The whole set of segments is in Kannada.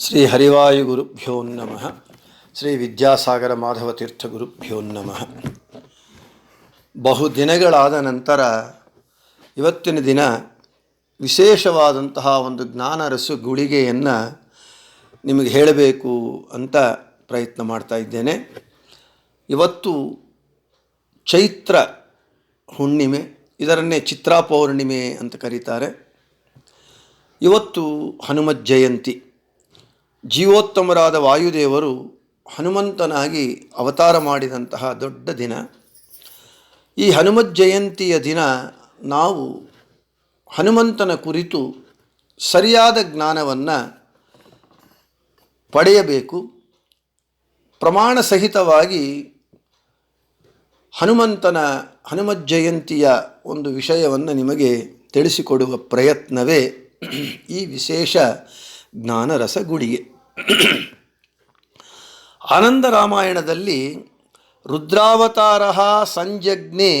ಶ್ರೀ ಹರಿವಾಯು ಗುರುಭ್ಯೋ ನಮಃ. ಶ್ರೀ ವಿದ್ಯಾಸಾಗರ ಮಾಧವ ತೀರ್ಥ ಗುರುಭ್ಯೋ ನಮಃ. ಬಹು ದಿನಗಳಾದ ನಂತರ ಇವತ್ತಿನ ದಿನ ವಿಶೇಷವಾದಂತಹ ಒಂದು ಜ್ಞಾನರಸು ಗುಳಿಗೆಯನ್ನು ನಿಮಗೆ ಹೇಳಬೇಕು ಅಂತ ಪ್ರಯತ್ನ ಮಾಡ್ತಾ ಇದ್ದೇನೆ. ಇವತ್ತು ಚೈತ್ರ ಹುಣ್ಣಿಮೆ, ಇದರನ್ನೇ ಚಿತ್ರಾ ಪೌರ್ಣಿಮೆ ಅಂತ ಕರೀತಾರೆ. ಇವತ್ತು ಹನುಮದ್ ಜಯಂತಿ ಜೀವೋತ್ತಮರಾದ ವಾಯುದೇವರು ಹನುಮಂತನಾಗಿ ಅವತಾರ ಮಾಡಿದಂತಹ ದೊಡ್ಡ ದಿನ. ಈ ಹನುಮತ್ ಜಯಂತಿಯ ದಿನ ನಾವು ಹನುಮಂತನ ಕುರಿತು ಸರಿಯಾದ ಜ್ಞಾನವನ್ನು ಪಡೆಯಬೇಕು. ಪ್ರಮಾಣ ಸಹಿತವಾಗಿ ಹನುಮಂತನ ಹನುಮತ್ ಜಯಂತಿಯ ಒಂದು ವಿಷಯವನ್ನು ನಿಮಗೆ ತಿಳಿಸಿಕೊಡುವ ಪ್ರಯತ್ನವೇ ಈ ವಿಶೇಷ ಜ್ಞಾನರಸ ಗುಳಿಗೆ ಆನಂದ ರಾಮಾಯಣದಲ್ಲಿ ರುದ್ರಾವತಾರ ಸಂಜಜ್ಞೆ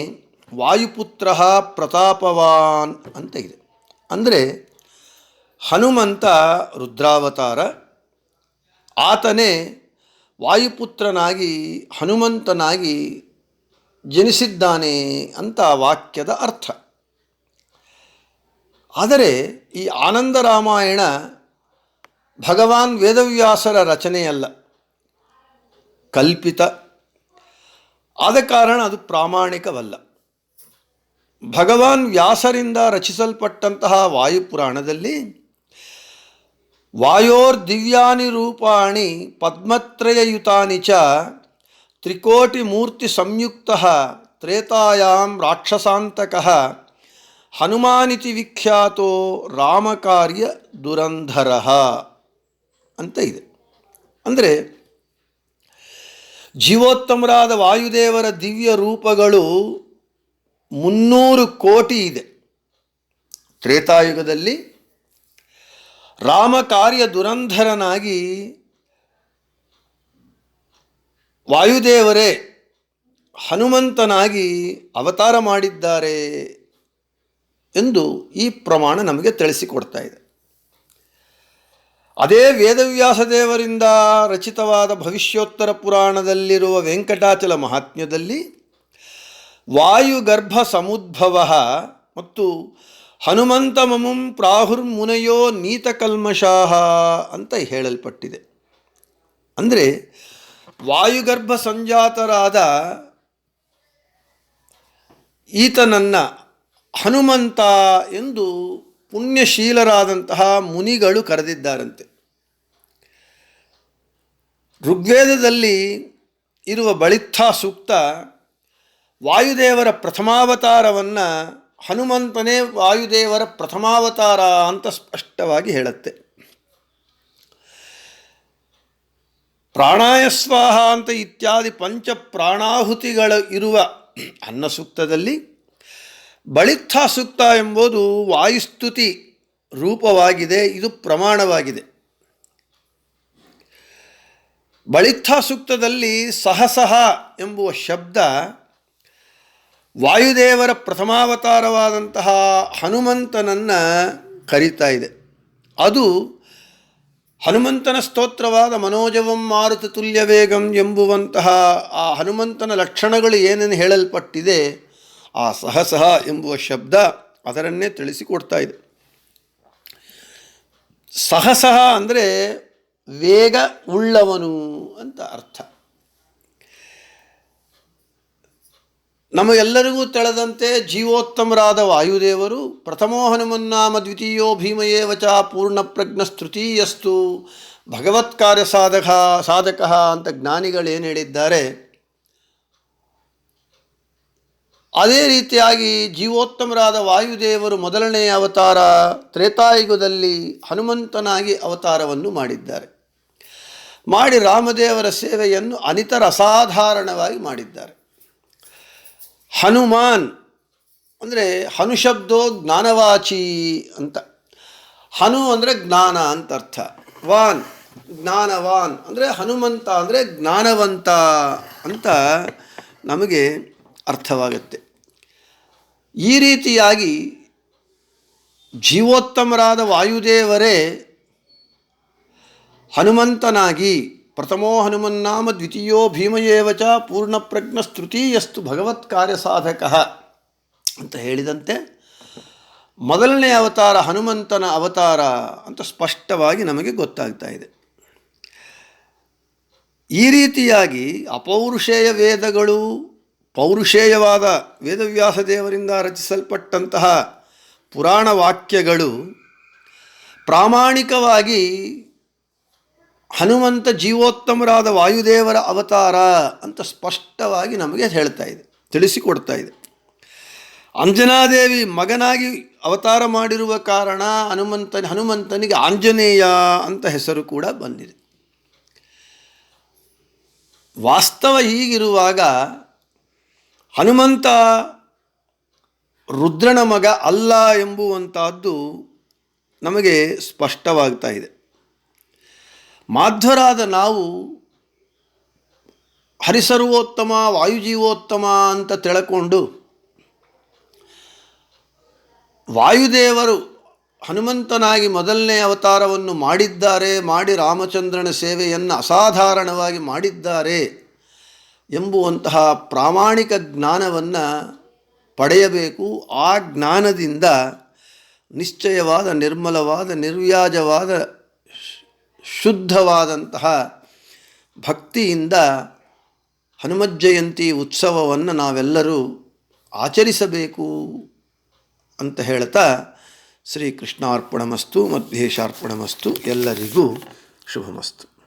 ವಾಯುಪುತ್ರ ಪ್ರತಾಪವಾನ್ ಅಂತ ಇದೆ. ಅಂದರೆ ಹನುಮಂತ ರುದ್ರಾವತಾರ, ಆತನೇ ವಾಯುಪುತ್ರನಾಗಿ, ಹನುಮಂತನಾಗಿ ಜನಿಸಿದ್ದಾನೆ ಅಂತ ವಾಕ್ಯದ ಅರ್ಥ. ಆದರೆ ಈ ಆನಂದ ರಾಮಾಯಣ ಭಗವಾನ್ ವೇದವ್ಯಾಸರ ರಚನೆಯಲ್ಲ. ಕಲ್ಪಿತ. ಆದ ಕಾರಣ ಅದು ಪ್ರಾಮಾಣಿಕವಲ್ಲ. ಭಗವಾನ್ ವ್ಯಾಸರಿಂದ ರಚಿಸಲ್ಪಟ್ಟಂತಹ ವಾಯುಪುರಾಣದಲ್ಲಿ ವಾಯೋರ್ ದಿವ್ಯಾನಿ ರೂಪಾಣಿ ಪದ್ಮತ್ರಯಯುತಾನಿ ಚ ತ್ರಿಕೋಟಿ ಮೂರ್ತಿ ಸಂಯುಕ್ತ ತ್ರೇತಾಯಾಂ ರಾಕ್ಷಸಾಂತಕಃ ಹನುಮಾನಿತಿ ವಿಖ್ಯಾತೋ ರಾಮಕಾರ್ಯ ದುರಂಧರ. ಅಂತ ಇದೆ. ಅಂದರೆ ಜೀವೋತ್ತಮರಾದ ವಾಯುದೇವರ ದಿವ್ಯ ರೂಪಗಳು ಮುನ್ನೂರು ಕೋಟಿ ಇದೆ. ತ್ರೇತಾಯುಗದಲ್ಲಿ ರಾಮ ಕಾರ್ಯ ದುರಂಧರನಾಗಿ ವಾಯುದೇವರೇ ಹನುಮಂತನಾಗಿ ಅವತಾರ ಮಾಡಿದ್ದಾರೆ ಎಂದು ಈ ಪ್ರಮಾಣ ನಮಗೆ ತಿಳಿಸಿಕೊಡ್ತಾ ಇದೆ. ಅದೇ ವೇದವ್ಯಾಸ ದೇವರಿಂದ ರಚಿತವಾದ ಭವಿಷ್ಯೋತ್ತರ ಪುರಾಣದಲ್ಲಿರುವ ವೆಂಕಟಾಚಲ ಮಹಾತ್ಮ್ಯದಲ್ಲಿ ವಾಯುಗರ್ಭ ಸಮುದ್ಭವ ಮತ್ತು ಹನುಮಂತ ಮಮುಂ ಪ್ರಾಹುರ್ಮುನಯೋ ನೀತಕಲ್ಮಷಾಹ ಅಂತ ಹೇಳಲ್ಪಟ್ಟಿದೆ. ಅಂದರೆ ವಾಯುಗರ್ಭ ಸಂಜಾತರಾದ ಈತನನ್ನ ಹನುಮಂತ ಎಂದು ಪುಣ್ಯಶೀಲರಾದಂತಹ ಮುನಿಗಳು ಕರೆದಿದ್ದಾರಂತೆ. ಋಗ್ವೇದದಲ್ಲಿ ಇರುವ ಬಳಿತ್ಥ ಸೂಕ್ತ ವಾಯುದೇವರ ಪ್ರಥಮಾವತಾರವನ್ನು ಹನುಮಂತನೇ ವಾಯುದೇವರ ಪ್ರಥಮಾವತಾರ ಅಂತ ಸ್ಪಷ್ಟವಾಗಿ ಹೇಳುತ್ತೆ. ಪ್ರಾಣಾಯಸ್ವಾಹ ಅಂತ ಇತ್ಯಾದಿ ಪಂಚ ಪ್ರಾಣಾಹುತಿಗಳು ಇರುವ ಅನ್ನ ಸೂಕ್ತದಲ್ಲಿ ಬಳಿತ್ಥ ಸೂಕ್ತ ಎಂಬುದು ವಾಯುಸ್ತುತಿ ರೂಪವಾಗಿದೆ, ಇದು ಪ್ರಮಾಣವಾಗಿದೆ. ಬಳಿತ್ಥ ಸೂಕ್ತದಲ್ಲಿ ಸಹಸಹ ಎಂಬುವ ಶಬ್ದ ವಾಯುದೇವರ ಪ್ರಥಮಾವತಾರವಾದಂತಹ ಹನುಮಂತನನ್ನು ಕರೀತಾ ಇದೆ. ಅದು ಹನುಮಂತನ ಸ್ತೋತ್ರವಾದ ಮನೋಜವಂ ಮಾರುತ ತುಲ್ಯ ವೇಗಂ ಎಂಬುವಂತಹ ಆ ಹನುಮಂತನ ಲಕ್ಷಣಗಳು ಏನೇನು ಹೇಳಲ್ಪಟ್ಟಿದೆ, ಆ ಸಹಸಹ ಎಂಬುವ ಶಬ್ದ ಅದರನ್ನೇ ತಿಳಿಸಿಕೊಡ್ತಾ ಇದೆ. ಸಹಸಹ ಅಂದರೆ ವೇಗ ಉಳ್ಳವನು ಅಂತ ಅರ್ಥ. ನಮಗೆಲ್ಲರಿಗೂ ತಿಳಿದಂತೆ ಜೀವೋತ್ತಮರಾದ ವಾಯುದೇವರು ಪ್ರಥಮೋ ಹನುಮನ್ನಾಮ ದ್ವಿತೀಯೋ ಭೀಮಯೇವಚ ಪೂರ್ಣಪ್ರಜ್ಞ ತೃತೀಯಸ್ತು ಭಗವತ್ಕಾರ್ಯ ಸಾಧಕ ಸಾಧಕ ಅಂತ ಜ್ಞಾನಿಗಳೇನು ಹೇಳಿದ್ದಾರೆ? ಅದೇ ರೀತಿಯಾಗಿ ಜೀವೋತ್ತಮರಾದ ವಾಯುದೇವರು ಮೊದಲನೆಯ ಅವತಾರ ತ್ರೇತಾಯುಗದಲ್ಲಿ ಹನುಮಂತನಾಗಿ ಅವತಾರವನ್ನು ಮಾಡಿದ್ದಾರೆ. ಮಾಡಿ ರಾಮದೇವರ ಸೇವೆಯನ್ನು ಅನಿತರ ಅಸಾಧಾರಣವಾಗಿ ಮಾಡಿದ್ದಾರೆ. ಹನುಮಾನ್ ಅಂದರೆ ಹನುಶಬ್ದೋ ಜ್ಞಾನವಾಚಿ ಅಂತ. ಹನು ಅಂದರೆ ಜ್ಞಾನ ಅಂತ ಅರ್ಥ. ವಾನ್, ಜ್ಞಾನವಾನ್ ಅಂದರೆ ಹನುಮಂತ ಅಂದರೆ ಜ್ಞಾನವಂತ ಅಂತ ನಮಗೆ ಅರ್ಥವಾಗುತ್ತೆ. ಈ ರೀತಿಯಾಗಿ ಜೀವೋತ್ತಮರಾದ ವಾಯುದೇವರೇ ಹನುಮಂತನಾಗಿ ಪ್ರಥಮೋ ಹನುಮನ್ನಾಮ ದ್ವಿತೀಯೋ ಭೀಮಯೇವಚ ಪೂರ್ಣಪ್ರಜ್ಞಸ್ತೃತೀಯಸ್ತು ಭಗವತ್ ಕಾರ್ಯ ಸಾಧಕ ಅಂತ ಹೇಳಿದಂತೆ ಮೊದಲನೇ ಅವತಾರ ಹನುಮಂತನ ಅವತಾರ ಅಂತ ಸ್ಪಷ್ಟವಾಗಿ ನಮಗೆ ಗೊತ್ತಾಗ್ತಾ ಇದೆ. ಈ ರೀತಿಯಾಗಿ ಅಪೌರುಷೇಯ ವೇದಗಳು ಪೌರುಷೇಯವಾದ ವೇದವ್ಯಾಸ ದೇವರಿಂದ ರಚಿಸಲ್ಪಟ್ಟಂತಹ ಪುರಾಣ ವಾಕ್ಯಗಳು ಪ್ರಾಮಾಣಿಕವಾಗಿ ಹನುಮಂತ ಜೀವೋತ್ತಮರಾದ ವಾಯುದೇವರ ಅವತಾರ ಅಂತ ಸ್ಪಷ್ಟವಾಗಿ ನಮಗೆ ಹೇಳ್ತಾ ಇದೆ, ತಿಳಿಸಿಕೊಡ್ತಾ ಇದೆ. ಅಂಜನಾದೇವಿ ಮಗನಾಗಿ ಅವತಾರ ಮಾಡಿರುವ ಕಾರಣ ಹನುಮಂತ, ಹನುಮಂತನಿಗೆ ಆಂಜನೇಯ ಅಂತ ಹೆಸರು ಕೂಡ ಬಂದಿದೆ. ವಾಸ್ತವ ಹೀಗಿರುವಾಗ ಹನುಮಂತ ರುದ್ರನ ಮಗ ಅಲ್ಲ ಎಂಬುವಂತಹದ್ದು ನಮಗೆ ಸ್ಪಷ್ಟವಾಗ್ತಾ ಇದೆ. ಮಾಧ್ವರಾದ ನಾವು ಹರಿಸರ್ವೋತ್ತಮ, ವಾಯುಜೀವೋತ್ತಮ ಅಂತ ತಿಳ್ಕೊಂಡು ವಾಯುದೇವರು ಹನುಮಂತನಾಗಿ ಮೊದಲನೇ ಅವತಾರವನ್ನು ಮಾಡಿದ್ದಾರೆ, ಮಾಡಿ ರಾಮಚಂದ್ರನ ಸೇವೆಯನ್ನು ಅಸಾಧಾರಣವಾಗಿ ಮಾಡಿದ್ದಾರೆ ಎಂಬುವಂತಹ ಪ್ರಾಮಾಣಿಕ ಜ್ಞಾನವನ್ನು ಪಡೆಯಬೇಕು. ಆ ಜ್ಞಾನದಿಂದ ನಿಶ್ಚಯವಾದ, ನಿರ್ಮಲವಾದ, ನಿರ್ವ್ಯಾಜವಾದ ಶುದ್ಧವಾದಂತಹ ಭಕ್ತಿಯಿಂದ ಹನುಮಜ್ಜಯಂತಿ ಉತ್ಸವವನ್ನು ನಾವೆಲ್ಲರೂ ಆಚರಿಸಬೇಕು ಅಂತ ಹೇಳ್ತಾ ಶ್ರೀ ಕೃಷ್ಣಾರ್ಪಣಮಸ್ತು ಮಧ್ವೇಶಾರ್ಪಣಮಸ್ತು ಎಲ್ಲರಿಗೂ ಶುಭಮಸ್ತು.